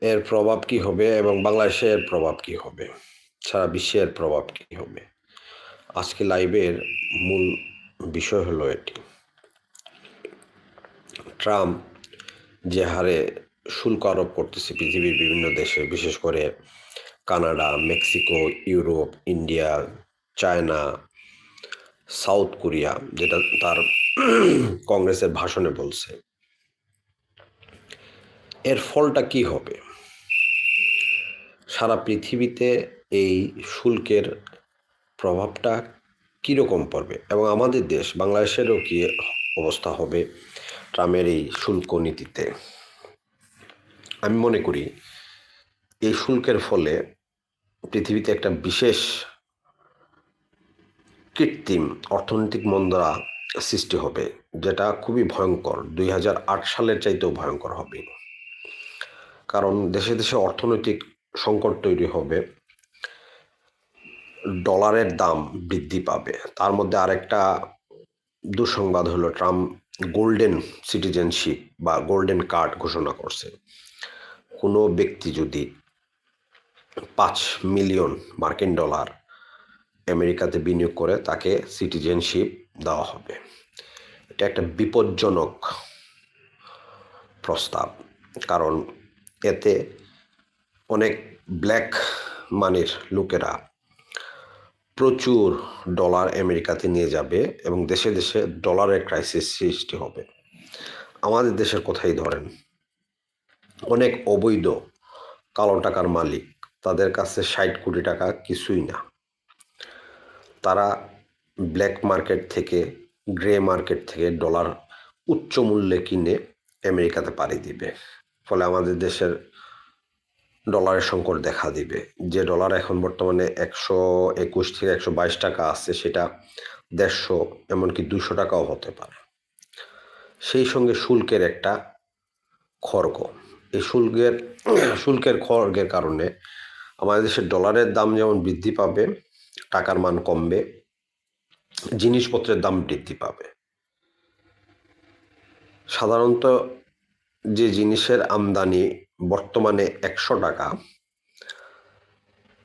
এর প্রভাব কি হবে এবং বাংলাদেশের প্রভাব কি হবে? সারা বিশ্বের প্রভাব কি হবে? আজকে লাইভের মূল বিষয় হলো এটি। ট্রাম্প যে হারে শুল্ক আরোপ করতেছে পৃথিবীর বিভিন্ন দেশে, বিশেষ করে Canada, Mexico, Europe, India, China, South Korea, যেটা তার কংগ্রেসের ভাষণে বলছে। এর ফলটা কি হবে? সারা পৃথিবীতে এই শুল্কের প্রভাবটা কীরকম পড়বে? এবং আমাদের দেশ, বাংলাদেশেরও কী অবস্থা হবে ট্রামের এই শুল্ক নীতিতে? আমি মনে করি এই শুল্কের ফলে পৃথিবীতে একটা বিশেষ কৃত্রিম অর্থনৈতিক মন্দা সৃষ্টি হবে, যেটা খুবই ভয়ঙ্কর। দুই হাজার আট সালের চাইতেও ভয়ঙ্কর হবে। কারণ দেশে দেশে অর্থনৈতিক সংকট তৈরি হবে ডলারের দাম বৃদ্ধি পাবে। তার মধ্যে আরেকটা দুঃসংবাদ হলো, ট্রাম্প গোল্ডেন সিটিজেনশিপ বা গোল্ডেন কার্ড ঘোষণা করছে। কোনো ব্যক্তি যদি পাঁচ মিলিয়ন মার্কিন ডলার আমেরিকাতে বিনিয়োগ করে, তাকে সিটিজেনশিপ দেওয়া হবে। এটা একটা বিপজ্জনক প্রস্তাব, কারণ এতে অনেক ব্ল্যাক মানির লোকেরা প্রচুর ডলার আমেরিকাতে নিয়ে যাবে এবং দেশে দেশে ডলারের ক্রাইসিস সৃষ্টি হবে। আমাদের দেশের কথাই ধরেন, অনেক অবৈধ কালো টাকার মালিক তাদের কাছে ষাট কোটি টাকা কিছুই না। তারা ব্ল্যাক মার্কেট থেকে, গ্রে মার্কেট থেকে ডলার উচ্চ মূল্যে কিনে আমেরিকাতে পাড়ি দিবে। ফলে আমাদের দেশের ডলারের সংকট দেখা দিবে। যে ডলার এখন বর্তমানে একশো একুশ থেকে একশো বাইশ টাকা আছে, সেটা দেড়শো এমনকি দুশো টাকাও হতে পারে। সেই সঙ্গে শুল্কের একটা খর্গ এই শুল্কের শুল্কের খর্গের কারণে আমাদের দেশের ডলারের দাম যেমন বৃদ্ধি পাবে, টাকার মান কমবে, জিনিসপত্রের দাম বৃদ্ধি পাবে। সাধারণত যে জিনিসের আমদানি বর্তমানে একশো টাকা।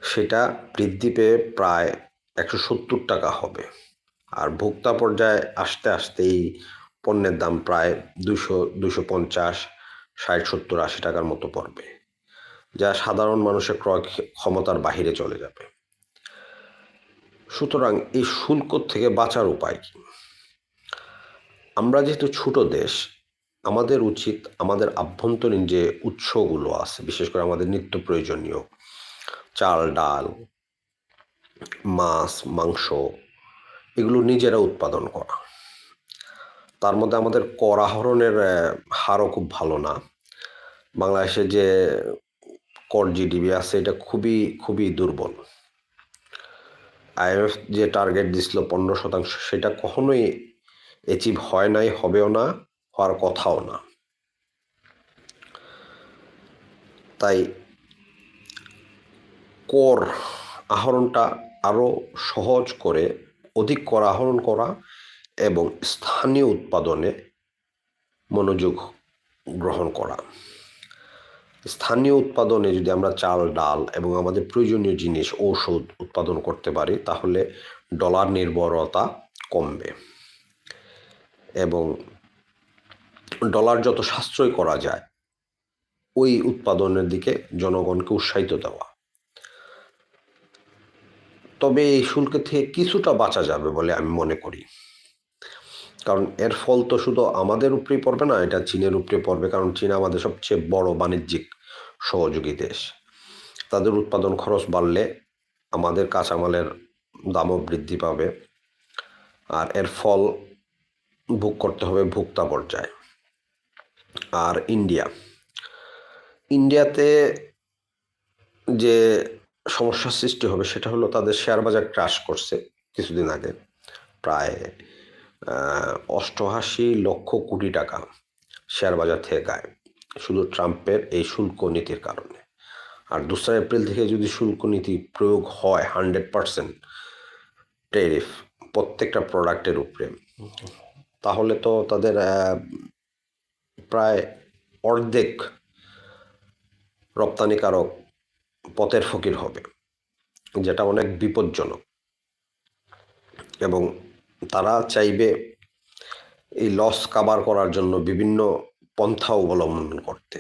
সেটা বৃদ্ধি পেয়ে প্রায় একশো সত্তর টাকা হবে। আর ভোক্তা পর্যায়ে আসতে আসতে এই পণ্যের দাম প্রায় দুশো দুশো পঞ্চাশ, ষাট, সত্তর, আশি টাকার মতো পড়বে, যা সাধারণ মানুষের ক্রয় ক্ষমতার বাহিরে চলে যাবে। সুতরাং এই শুল্ক থেকে বাঁচার উপায় কি? আমরা যেহেতু ছোট দেশ আমাদের উচিত, আমাদের আভ্যন্তরীণ যে উৎসগুলো আছে, বিশেষ করে আমাদের নিত্য প্রয়োজনীয় চাল, ডাল, মাছ, মাংস, এগুলো নিজেরা উৎপাদন করা। তার মধ্যে আমাদের কর আহরণের হারও খুব ভালো না। বাংলাদেশে যে কর জিডিপি আছে, এটা খুবই খুবই দুর্বল। আইএমএফ যে টার্গেট দিছিল পনেরো শতাংশ, সেটা কখনোই অ্যাচিভ হয় নাই, হবেও না। হওয়ার কথাও না। তাই কর আহরণটা আরও সহজ করে, অধিক কর আহরণ করা এবং স্থানীয় উৎপাদনে মনোযোগ গ্রহণ করা। স্থানীয় উৎপাদনে যদি আমরা চাল, ডাল এবং আমাদের প্রয়োজনীয় জিনিস, ঔষধ উৎপাদন করতে পারি, তাহলে ডলার নির্ভরতা কমবে এবং ডলার যত সাশ্রয় করা যায়, ওই উৎপাদনের দিকে জনগণকে উৎসাহিত দেওয়া। তবে এই শুল্ক থেকে কিছুটা বাঁচা যাবে বলে আমি মনে করি। কারণ এর ফল তো শুধু আমাদের উপরেই পড়বে না, এটা চীনের উপরে পড়বে, কারণ চীন আমাদের সবচেয়ে বড় বাণিজ্যিক সহযোগী দেশ। তাদের উৎপাদন খরচ বাড়লে আমাদের কাঁচামালের দামও বৃদ্ধি পাবে, আর এর ফল ভোগ করতে হবে ভোক্তা পর্যায়ে। আর ইন্ডিয়া ইন্ডিয়াতে যে সমস্যার সৃষ্টি হবে সেটা হলো তাদের শেয়ার বাজার ক্রাশ করছে কিছুদিন আগে। প্রায় অষ্টআশি লক্ষ কোটি টাকা শেয়ার বাজার থেকে গায়ে শুধু ট্রাম্পের এই শুল্ক নীতির কারণে। আর দোসরা এপ্রিল থেকে যদি শুল্ক নীতি প্রয়োগ হয় হান্ড্রেড পারসেন্ট টেরিফ প্রত্যেকটা প্রোডাক্টের উপরে, তাহলে তো তাদের প্রায় অর্ধেক রপ্তানিকারক পথের ফকির হবে, যেটা অনেক বিপজ্জনক। এবং তারা চাইবে এই লস কাবার করার জন্য বিভিন্ন পন্থা অবলম্বন করতে।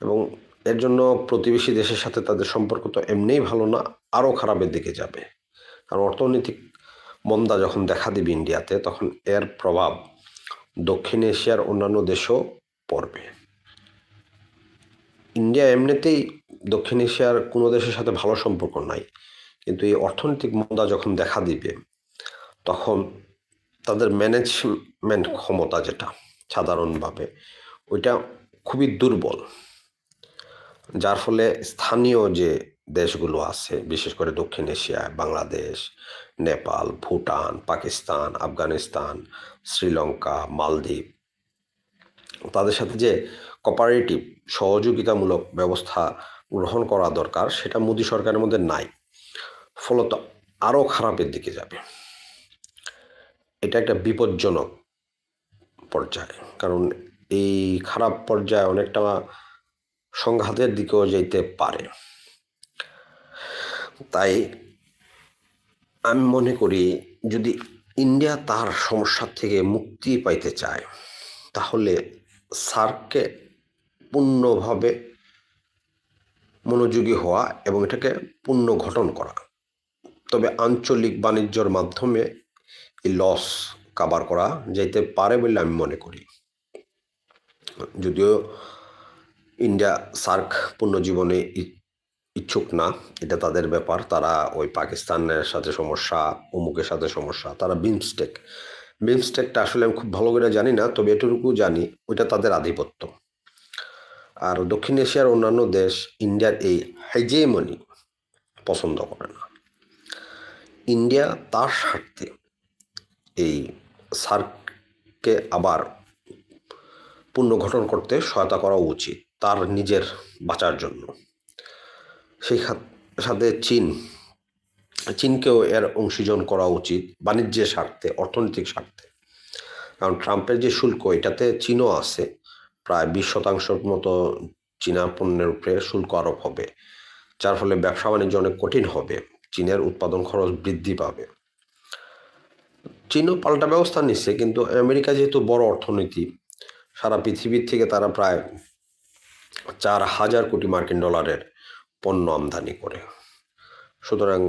এবং এর জন্য প্রতিবেশী দেশের সাথে তাদের সম্পর্ক তো এমনিই ভালো না, আরও খারাপের দিকে যাবে। কারণ অর্থনৈতিক মন্দা যখন দেখা দিবে ইন্ডিয়াতে তখন এর প্রভাব দক্ষিণ এশিয়ার অন্যান্য দেশও পড়বে। ইন্ডিয়া এমনিতেই দক্ষিণ এশিয়ার কোনো দেশের সাথে ভালো সম্পর্ক নাই, কিন্তু এই অর্থনৈতিক মন্দা যখন দেখা দিবে, তখন তাদের ম্যানেজমেন্ট ক্ষমতা যেটা সাধারণভাবে, ওইটা খুবই দুর্বল। যার ফলে স্থানীয় যে দেশগুলো আছে, বিশেষ করে দক্ষিণ এশিয়ায় বাংলাদেশ, নেপাল, ভুটান, পাকিস্তান, আফগানিস্তান, শ্রীলঙ্কা, মালদ্বীপ। তাদের সাথে যে কপারেটিভ সহযোগিতামূলক ব্যবস্থা গ্রহণ করা দরকার, সেটা মোদী সরকারের মধ্যে নাই। ফলত আরও খারাপের দিকে যাবে। এটা একটা বিপজ্জনক পর্যায়ে, কারণ এই খারাপ পর্যায়ে অনেকটা সংঘাতের দিকেও যেতে পারে। তাই আমি মনে করি যদি ইন্ডিয়া তার সমস্যার থেকে মুক্তি পাইতে চায়, তাহলে সার্ককে পূর্ণভাবে মনোযোগী হওয়া এবং এটাকে পূর্ণ গঠন করা। তবে আঞ্চলিক বাণিজ্যর মাধ্যমে এই লস কাবার করা যাইতে পারে বলে আমি মনে করি। যদিও ইন্ডিয়া সার্ক পুনর্জীবনে ইচ্ছুক না, এটা তাদের ব্যাপার। তারা ওই পাকিস্তানের সাথে সমস্যা, অমুকের সাথে সমস্যা, তারা বিমস্টেক। বিমস্টেকটা আসলে আমি খুব ভালো করে জানি না, তবে এটুকু জানি, ওইটা তাদের আধিপত্য। আর দক্ষিণ এশিয়ার অন্যান্য দেশ, ইন্ডিয়ার এই হাইজেমনি পছন্দ করে না। ইন্ডিয়া তার স্বার্থে এই সার্ককে আবার পুনর্গঠন করতে সহায়তা করা উচিত, তার নিজের বাঁচার জন্য। সেই সাথে চীন। চীনকেও এর অংশীজন করা উচিত বাণিজ্যের স্বার্থে, অর্থনৈতিক স্বার্থে। কারণ ট্রাম্পের যে শুল্ক, এটাতে চীনও আছে। প্রায় বিশ শতাংশের মতো চীনা পণ্যের উপরে শুল্ক আরোপ হবে, যার ফলে ব্যবসা বাণিজ্য অনেক কঠিন হবে, চীনের উৎপাদন খরচ বৃদ্ধি পাবে। চীনও পাল্টা ব্যবস্থা নিচ্ছে কিন্তু আমেরিকা যেহেতু বড় অর্থনীতি, সারা পৃথিবীর থেকে তারা প্রায় চার হাজার কোটি মার্কিন ডলারের পণ্য আমদানি করে। সুতরাং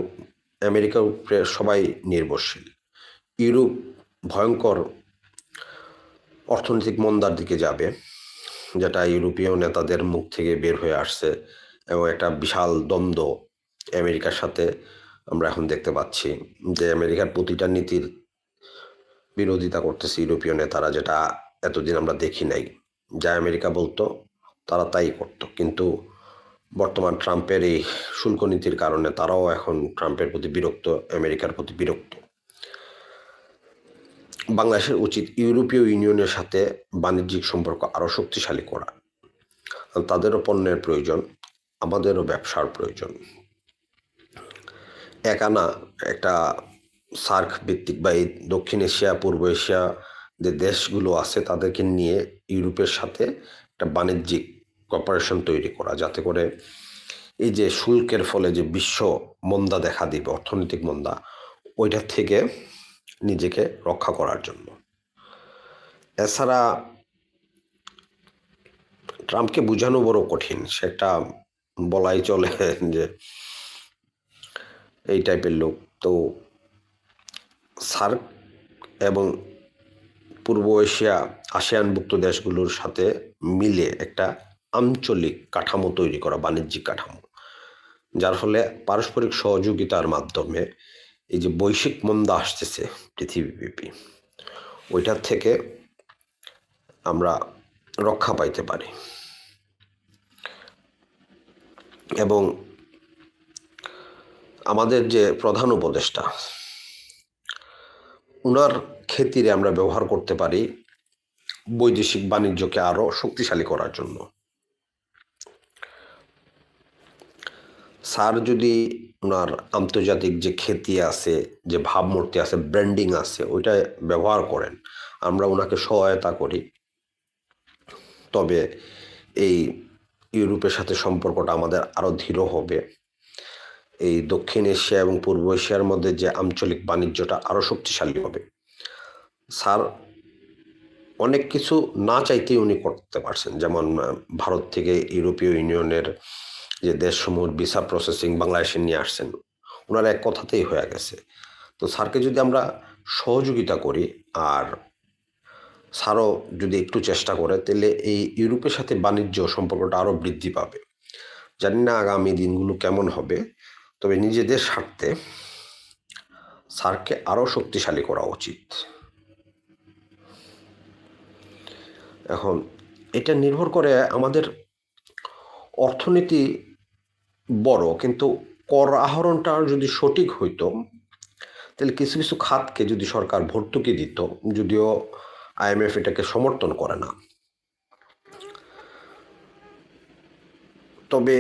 আমেরিকার উপরে সবাই নির্ভরশীল। ইউরোপ ভয়ঙ্কর অর্থনৈতিক মন্দার দিকে যাবে, যেটা ইউরোপীয় নেতাদের মুখ থেকে বের হয়ে আসছে এবং একটা বিশাল দ্বন্দ্ব আমেরিকার সাথে আমরা এখন দেখতে পাচ্ছি যে আমেরিকার প্রতিটা নীতির বিরোধিতা করতেছে ইউরোপীয় নেতারা, যেটা এতদিন আমরা দেখি নাই। যা আমেরিকা বলতো, তারা তাই করতো। কিন্তু বর্তমান ট্রাম্পের এই শুল্ক নীতির কারণে তারাও এখন ট্রাম্পের প্রতি বিরক্ত, আমেরিকার প্রতি বিরক্ত। বাংলাদেশের উচিত ইউরোপীয় ইউনিয়নের সাথে বাণিজ্যিক সম্পর্ক আরও শক্তিশালী করা। তাদেরও পণ্যের প্রয়োজন, আমাদেরও ব্যবসার প্রয়োজন। একানা একটা সার্ক ভিত্তিক বা এই দক্ষিণ এশিয়া, পূর্ব এশিয়া যে দেশগুলো আছে তাদেরকে নিয়ে ইউরোপের সাথে একটা বাণিজ্যিক কপারেশন তৈরি করা, যাতে করে এই যে শুল্কের ফলে যে বিশ্ব মন্দা দেখা দিবে, অর্থনৈতিক মন্দা, ওইটার থেকে নিজেকে রক্ষা করার জন্য। এছাড়া ট্রাম্পকে বোঝানো বড় কঠিন সেটা বলাই চলে যে এই টাইপের লোক। তো সার্ক এবং পূর্ব এশিয়া আসিয়ানভুক্ত দেশগুলোর সাথে মিলে একটা আঞ্চলিক কাঠামো তৈরি করা, বাণিজ্যিক কাঠামো। যার ফলে পারস্পরিক সহযোগিতার মাধ্যমে এই যে বৈশ্বিক মন্দা আসতেছে পৃথিবীব্যাপী, ওইটার থেকে আমরা রক্ষা পাইতে পারি। এবং আমাদের যে প্রধান উপদেষ্টা, উনার ক্ষেত্রে আমরা ব্যবহার করতে পারি বৈদেশিক বাণিজ্যকে আরও শক্তিশালী করার জন্য। স্যার যদি ওনার আন্তর্জাতিক যে খ্যাতি আছে, যে ভাবমূর্তি আছে, ব্র্যান্ডিং আছে, ওইটা ব্যবহার করেন, আমরা ওনাকে সহায়তা করি। তবে এই ইউরোপের সাথে সম্পর্কটা আমাদের আরও দৃঢ় হবে। এই দক্ষিণ এশিয়া এবং পূর্ব এশিয়ার মধ্যে যে আঞ্চলিক বাণিজ্যটা আরও শক্তিশালী হবে। স্যার, অনেক কিছু না চাইতেই উনি করতে পারছেন। যেমন ভারত থেকে ইউরোপীয় ইউনিয়নের যে দেশসমূহের ভিসা প্রসেসিং বাংলাদেশে নিয়ে আসছেন, ওনার এক কথাতেই হয়ে গেছে। তো স্যারকে যদি আমরা সহযোগিতা করি আর স্যারও যদি একটু চেষ্টা করে, তাহলে এই ইউরোপের সাথে বাণিজ্য সম্পর্কটা আরও বৃদ্ধি পাবে। জানি না আগামী দিনগুলো কেমন হবে, তবে নিজেদের স্বার্থে স্যারকে আরও শক্তিশালী করা উচিত। এখন এটা নির্ভর করে আমাদের অর্থনীতি বড়, কিন্তু কর আহরণটা যদি সঠিক হইতো, তাহলে কিছু কিছু খাতকে যদি সরকার ভর্তুকি দিত, যদিও আইএমএফ এটাকে সমর্থন করে না। তবে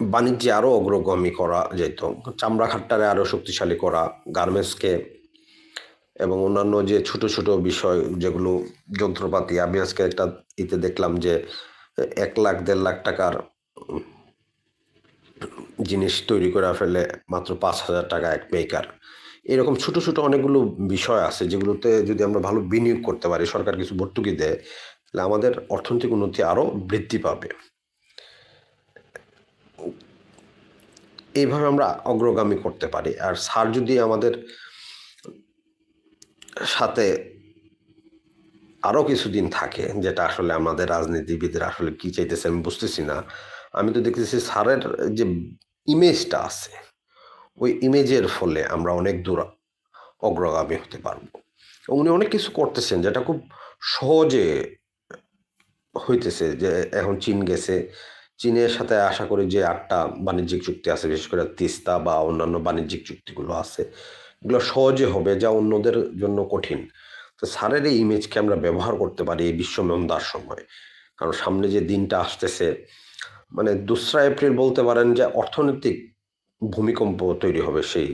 বাণিজ্যে আরও অগ্রগামী করা যেত চামড়া খাটটারে আরও শক্তিশালী করা, গার্মেন্টসকে এবং অন্যান্য যে ছোট ছোট বিষয় যেগুলো যন্ত্রপাতি, আমি আজকে একটা ইতে দেখলাম যে এক লাখ, দেড় লাখ টাকার জিনিস তৈরি করে ফেলে মাত্র পাঁচ হাজার টাকা এক মেকার এরকম ছোট ছোট অনেকগুলো বিষয় আছে যেগুলোতে যদি আমরা ভালো বিনিয়োগ করতে পারি, সরকার কিছু ভর্তুকি দেয়, তাহলে আমাদের অর্থনৈতিক উন্নতি আরও বৃদ্ধি পাবে। এইভাবে আমরা অগ্রগামী করতে পারি। আর স্যার যদি আমাদের সাথে আরও কিছুদিন থাকে, যেটা আসলে আমাদের রাজনীতিবিদরা আসলে কী চাইতেছে আমি বুঝতেছি না আমি তো দেখতেছি স্যারের যে ইমেজটা আছে, ওই ইমেজের ফলে আমরা অনেক দূর অগ্রগামী হতে পারব। উনি অনেক কিছু করতেছেন যেটা খুব সহজে হইতেছে যে এখন চীন গেছে, চীনের সাথে আশা করি যে আটটা বাণিজ্যিক চুক্তি আছে, বিশেষ করে তিস্তা বা অন্যান্য বাণিজ্যিক চুক্তিগুলো আছে, এগুলো সহজে হবে যা অন্যদের জন্য কঠিন। তো স্যারের এই ইমেজকে আমরা ব্যবহার করতে পারি এই বিশ্ব মন্দার সময় কারণ সামনে যে দিনটা আসতেছে মানে দোসরা এপ্রিল বলতে পারেন যে অর্থনৈতিক ভূমিকম্প তৈরি হবে সেই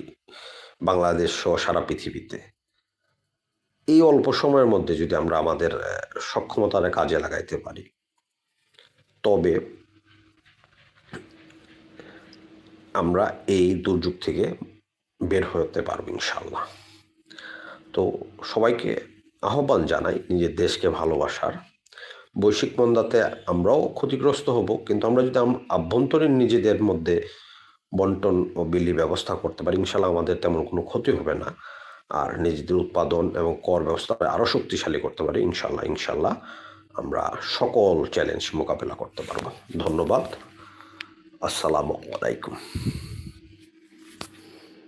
বাংলাদেশ সহ সারা পৃথিবীতে। এই অল্প সময়ের মধ্যে যদি আমরা আমাদের সক্ষমতার কাজে লাগাইতে পারি, তবে আমরা এই দুর্যোগ থেকে বের হতে পারব ইনশাল্লাহ তো সবাইকে আহ্বান জানাই নিজের দেশকে ভালোবাসার বৈশ্বিক মন্দাতে আমরাও ক্ষতিগ্রস্ত হব, কিন্তু আমরা যদি আভ্যন্তরীণ নিজেদের মধ্যে বন্টন ও বিলি ব্যবস্থা করতে পারি ইনশাল্লাহ আমাদের তেমন কোনো ক্ষতি হবে না। আর নিজেদের উৎপাদন এবং কর ব্যবস্থা আরও শক্তিশালী করতে পারি ইনশাল্লাহ ইনশাল্লাহ আমরা সকল চ্যালেঞ্জ মোকাবেলা করতে পারব। ধন্যবাদ। আসসালামু আলাইকুম।